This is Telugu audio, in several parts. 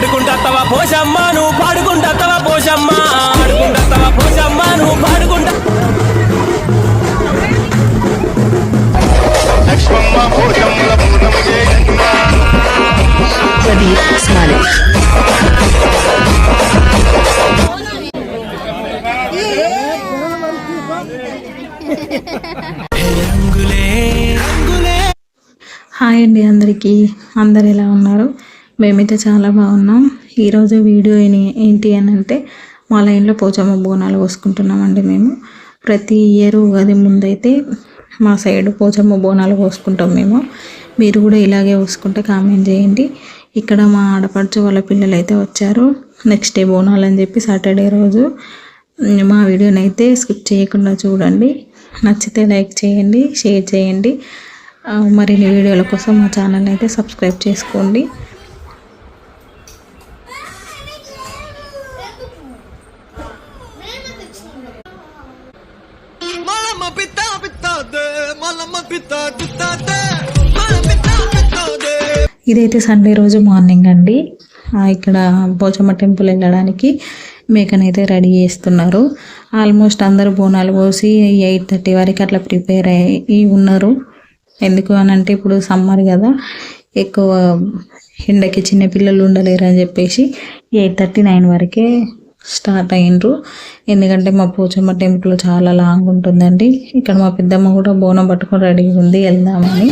ఆడుకుంటత్తవా పోషమ్మ నువ్వు పాడుకుంటత్తవా పోషమ్మ? నువ్వు పాడుకుంటా లక్ష్మమ్మ చేయంగా. రంగులే రంగులే హాయ్ అండి అందరికీ. అందరు ఎలా ఉన్నారు? మేమైతే చాలా బాగున్నాం. ఈరోజు వీడియో ఏంటి అని అంటే మా లైన్లో పోచమ్మ బోనాలు పోసుకుంటున్నామండి మేము. ప్రతి ఇయర్ ఉగాది ముందైతే మా సైడ్ పోచమ్మ బోనాలు పోసుకుంటాం మేము. మీరు కూడా ఇలాగే పోసుకుంటే కామెంట్ చేయండి. ఇక్కడ మా ఆడపడుచు వాళ్ళ పిల్లలు అయితే వచ్చారు. నెక్స్ట్ డే బోనాలు అని చెప్పి సాటర్డే రోజు. మా వీడియోని అయితే స్కిప్ చేయకుండా చూడండి. నచ్చితే లైక్ చేయండి షేర్ చేయండి. మరిన్ని వీడియోల కోసం మా ఛానల్ అయితే సబ్స్క్రైబ్ చేసుకోండి. ఇదైతే సండే రోజు మార్నింగ్ అండి. ఇక్కడ పోచమ్మ టెంపుల్ వెళ్ళడానికి మేకనైతే రెడీ చేస్తున్నారు. ఆల్మోస్ట్ అందరూ బోనాలు పోసి ఎయిట్ థర్టీ వరకు అట్లా ప్రిపేర్ అయ్యి ఉన్నారు. ఎందుకు అని అంటే ఇప్పుడు సమ్మర్ కదా ఎక్కువ ఎండకి చిన్న పిల్లలు ఉండలేరు అని చెప్పేసి ఎయిట్ థర్టీ నైన్ వరకే స్టార్ట్ అయ్యిండ్రు. ఎందుకంటే మా పోచమ్మ టెంపుల్ చాలా లాంగ్ ఉంటుందండి. ఇక్కడ మా పెద్దమ్మ కూడా బోనం పట్టుకొని రెడీగా ఉంది వెళ్దామని.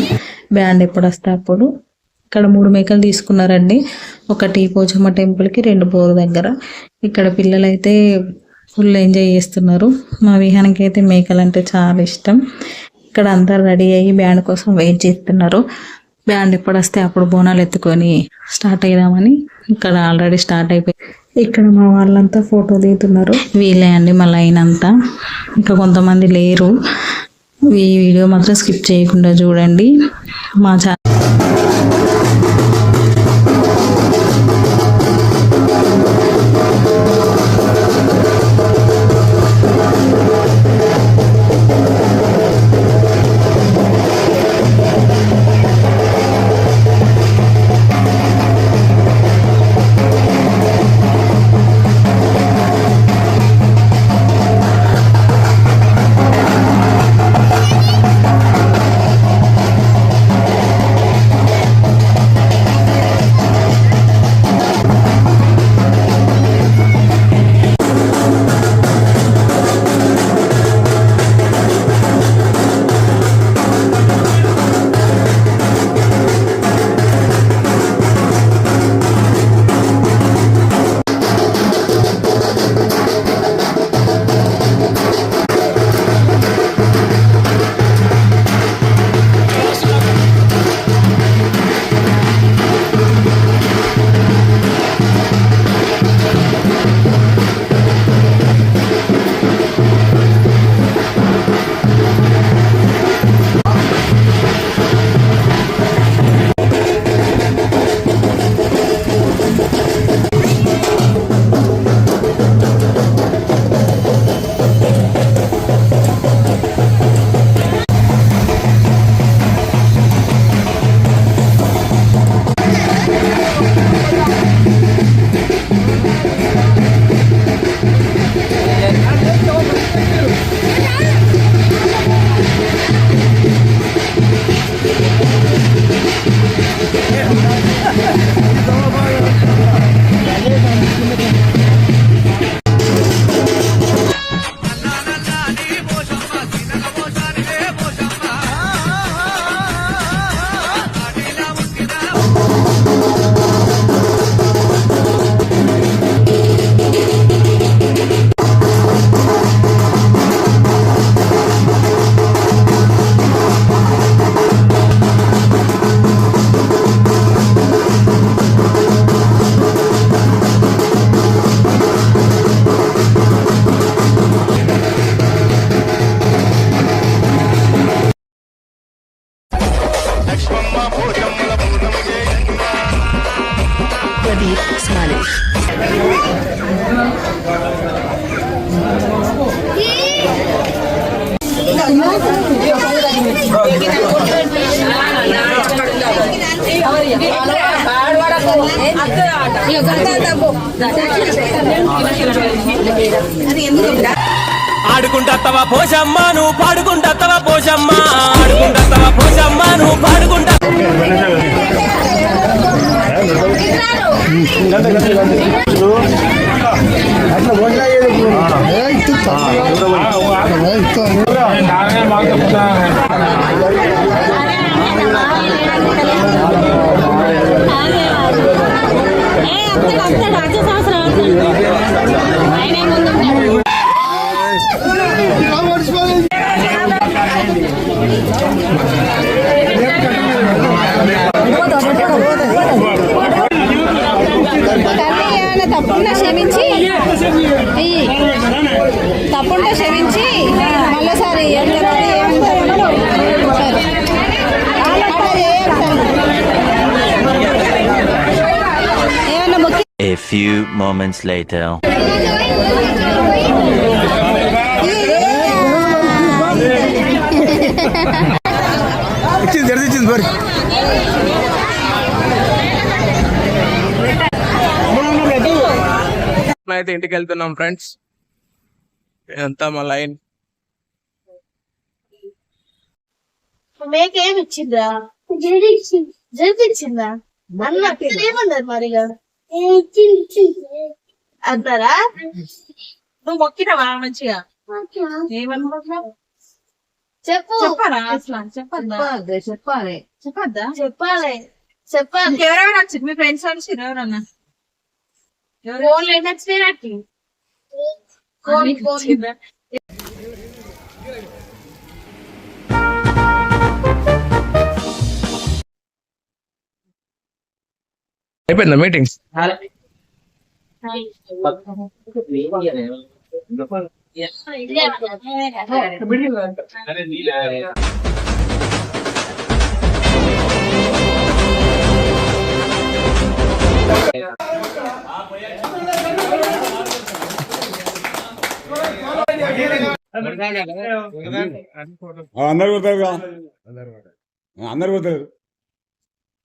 బ్యాండ్ ఎప్పుడు వస్తే అప్పుడు. ఇక్కడ మూడు మేకలు తీసుకున్నారండి. ఒకటి పోచమ్మ టెంపుల్కి రెండు బోరు దగ్గర. ఇక్కడ పిల్లలైతే ఫుల్ ఎంజాయ్ చేస్తున్నారు. మా విహానికి అయితే మేకలు అంటే చాలా ఇష్టం. ఇక్కడ అందరు రెడీ అయ్యి బ్యాండ్ కోసం వెయిట్ చేస్తున్నారు. బ్యాండ్ ఎప్పుడు వస్తే అప్పుడు బోనాలు ఎత్తుకొని స్టార్ట్ అయిదామని ఇక్కడ ఆల్రెడీ స్టార్ట్ అయిపోయి ఇక్కడ మా వాళ్ళంతా ఫోటో దిగుతున్నారు. వీళ్ళే అండి మా లైన్ అంతా. ఇంకా కొంతమంది లేరు. ఈ వీడియో మాత్రం స్కిప్ చేయకుండా చూడండి. మా ఛా ఆడుకుంటా ఆడుకుంటత్తవా పోషమ్మా నువ్వు పాడుకుంటత్తవా పోషమ్మ. ఆడుకుంటత్తవా పోషమ్మా నువ్వు తప్పుంటే క్షమించి తప్పుంటే క్షమించి మళ్ళీసారి few moments later. అయితే ఇంటికి వెళ్తున్నాం ఫ్రెండ్స్ ఇదంతా మా లైన్. మేకేమి ఇచ్చిందా జరిపించిందా అన్న ఏమన్నారు మరి అంటారా? నువ్వు మొక్కినవా మంచిగా? ఏమనుకుంటున్నావు? చెప్పు. చెప్పరా అసలు? చెప్పద్దా? చెప్పాలి చెప్పద్దా? చెప్పాలి చెప్పాలి. ఎవరెవరు వచ్చింది మీ ఫ్రెండ్స్ వచ్చింది ఎవరన్నా? ఫోన్లు ఎన్ని వచ్చినాయి ఫోన్ ఫోన్ అయిపోయిందా మీటింగ్స్? అందరు అందరు అందరు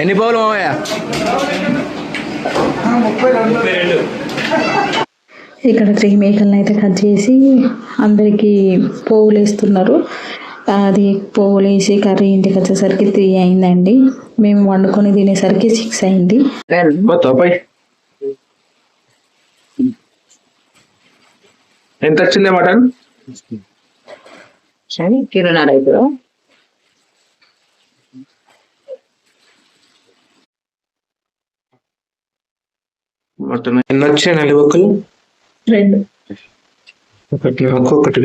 ఎన్ని పౌలు మామయ్య? ఇక్కడ త్రీ మేకలను అయితే కట్ చేసి అందరికీ పోగులు వేస్తున్నారు అది పోగులు వేసి కర్రీ ఇంటికి వచ్చేసరికి త్రీ అయిందండి. మేము వండుకొని తినేసరికి సిక్స్ అయింది. ఎంత వచ్చింది మటన్? కిలోన్నర ఇప్పుడు మటన్ ఎన్ని వచ్చాయి రెండు. ఒకటి ఒక్కొక్కటి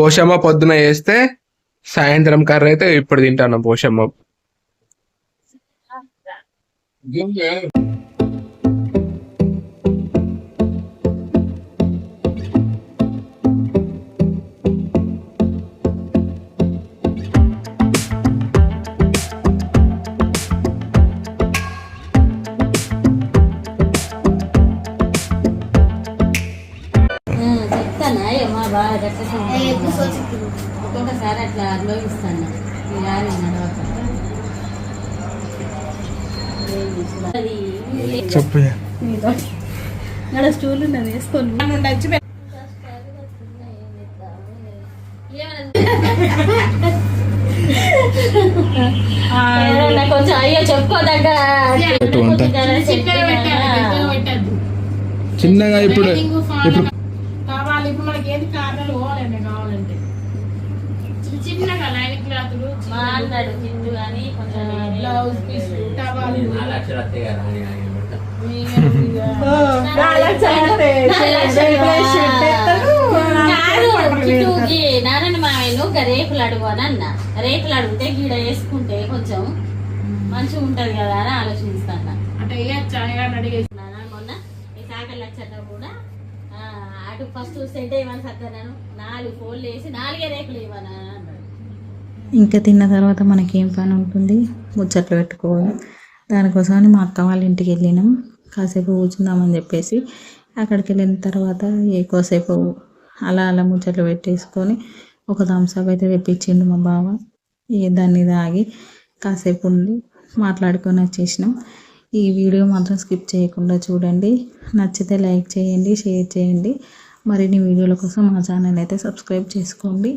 పోషమ్మ పొద్దున వేస్తే సాయంత్రం కర్ర అయితే ఇప్పుడు తింటాను పోషమ్మ. చెప్పు. స్టూల్ ఉన్నది కొంచెం అయ్యో చెప్పుకోదగ్గ చిన్నగా ఇప్పుడు ఇప్పుడు మా అన్నాడు జిండు కానీ కొంచెం బ్లౌజ్ పీస్ టవాలు నారాయణ మామయ్యను ఒక రేకులు అడుగు అని అన్న రేకులు అడిగితే గీడ వేసుకుంటే కొంచెం మంచిగా ఉంటది కదా అని ఆలోచిస్తాను అంటే మొన్న ఈ కాకలు వచ్చాక కూడా ఆ, అటు ఫస్ట్ సెట్ ఇవ్వని సత్తాను నాలుగు ఫోన్లు వేసి నాలుగే రేకులు ఇవ్వను అన్నాడు ఇంకా తిన్న తర్వాత మనకేం పని ఉంటుంది ముచ్చట్లు పెట్టుకోవడం దానికోసమని మా అక్క వాళ్ళ ఇంటికి వెళ్ళినాం. కాసేపు కూర్చుందామని చెప్పేసి అక్కడికి వెళ్ళిన తర్వాత ఎక్కువసేపు అలా అలా ముచ్చట్లు పెట్టేసుకొని ఒక థమ్స్అప్ అయితే తెప్పించిండు మా బావ. ఏ దాన్ని తాగి కాసేపు ఉండి మాట్లాడుకొని వచ్చేసినాం. ఈ వీడియో మాత్రం స్కిప్ చేయకుండా చూడండి. నచ్చితే లైక్ చేయండి షేర్ చేయండి. మరిన్ని వీడియోల కోసం మా ఛానల్ అయితే సబ్స్క్రైబ్ చేసుకోండి.